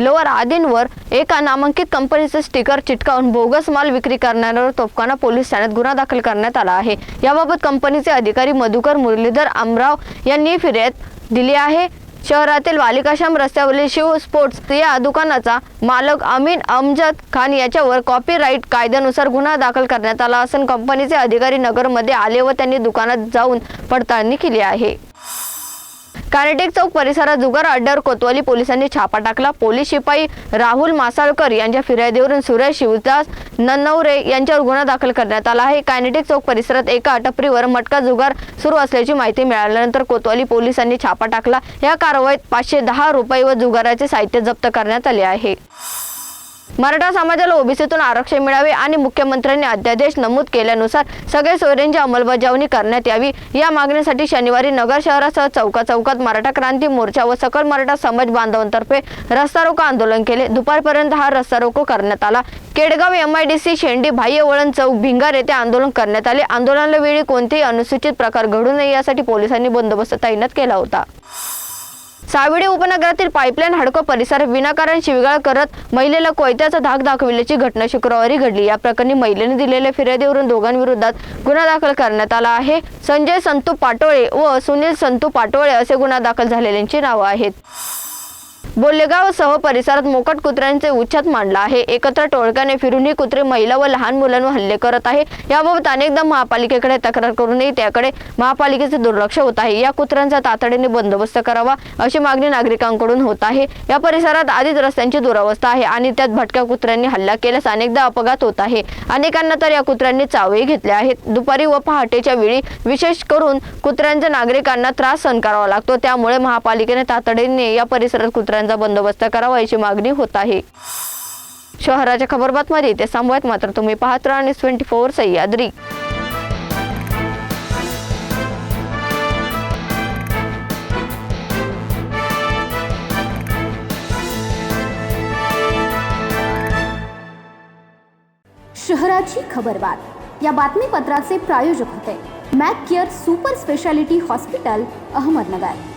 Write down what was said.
lower आदींवर एका नामांकित कंपनीचे स्टिकर चिटकावून बोगस माल विक्री करणाऱ्यावर तोफखाना पोलीस ठाण्यात गुन्हा दाखल करण्यात आला आहे. याबाबत कंपनीचे अधिकारी मधुकर मुरलीधर आमराव यांनी फिर्याद दिली आहे. शहरातील वालिकाश्याम रस्त्यावरील शिव स्पोर्ट्स या दुकानाचा मालक अमीन अमजद खान याच्यावर कॉपीराईट कायद्यानुसार गुन्हा दाखल करण्यात आला असून कंपनीचे अधिकारी नगरमध्ये आले व त्यांनी दुकानात जाऊन पडताळणी केली आहे. कानेटेक चौक परिसरात जुगार अड्ड्यावर कोतवाली पोलिसांनी छापा टाकला. पोलीस शिपाई राहुल मासाळकर यांच्या फिर्यादीवरून सुरेश शिवदास नन्नवरे यांच्यावर गुन्हा दाखल करण्यात आला आहे. कायनेटिक चौक परिसरात एका टपरीवर मटका जुगार सुरू असल्याची माहिती मिळाल्यानंतर कोतवाली पोलिसांनी छापा टाकला. या कारवाईत पाचशे दहा रुपये व जुगाराचे साहित्य जप्त करण्यात आले आहे. मराठा समाजाला ओबीसीतून आरक्षण मिळावे आणि मुख्यमंत्र्यांनी अध्यादेश नमूद केल्यानुसार सगळे सोयऱ्यांची अंमलबजावणी करण्यात यावी. या मागणीसाठी शनिवारी नगर शहरासह चौका चौकात मराठा क्रांती मोर्चा व सकल मराठा समाज बांधवांतर्फे रस्ता रोको आंदोलन केले. दुपारपर्यंत हा रस्ता रोको करण्यात आला. केडगाव एम आयडीसी शेंडी बाह्य वळण चौक भिंगार येथे आंदोलन करण्यात आले. आंदोलनाला वेळी कोणतेही अनुसूचित प्रकार घडू नये यासाठी पोलिसांनी बंदोबस्त तैनात केला होता. सावेडी उपनगरातील पाईपलाईन हडको परिसर विनाकारण शिवगाळ करत महिलेला कोयत्याचा धाक दाखविल्याची घटना शुक्रवारी घडली. या प्रकरणी महिलेने दिलेल्या फिर्यादीवरून दोघांविरोधात गुन्हा दाखल करण्यात आला आहे. संजय संतू पाटोळे व सुनील संतू पाटोळे असे गुन्हा दाखल झालेल्यांची नावं आहेत. बोलेगाव सह परिसरात मोकट कुत्र्यांचे उच्छाद मांडला आहे. एकत्र टोळक्याने फिरून ही कुत्रे महिला व लहान मुलांवर हल्ले करत आहे. याबाबत अनेकदा महापालिकेकडे तक्रार करूनही त्याकडे महापालिकेचे दुर्लक्ष होत आहे. या कुत्र्यांचा तातडीने बंदोबस्त करावा अशी मागणी नागरिकांकडून होत आहे. या परिसरात आधीच रस्त्यांची दुरावस्था आहे आणि त्यात भटक्या कुत्र्यांनी हल्ला केल्यास अनेकदा अपघात होत आहे. अनेकांना तर या कुत्र्यांनी चावही घेतले आहेत. दुपारी व पहाटेच्या वेळी विशेष करून कुत्र्यांचा नागरिकांना त्रास सहन करावा लागतो. त्यामुळे महापालिकेने तातडीने या परिसरात कुत्र्या कुत्र्यांचा बंदोबस्त करावा याची मागणी होत आहे. शहराच्या खबरबातमध्ये ते सांगूयात मात्र तुम्ही पाहत राहा आणि ट्वेंटी फोर सह्याद्री. शहराची खबरबात. या बातमीपत्राचे प्रायोजक होते. Mac Care super speciality hospital Ahmednagar.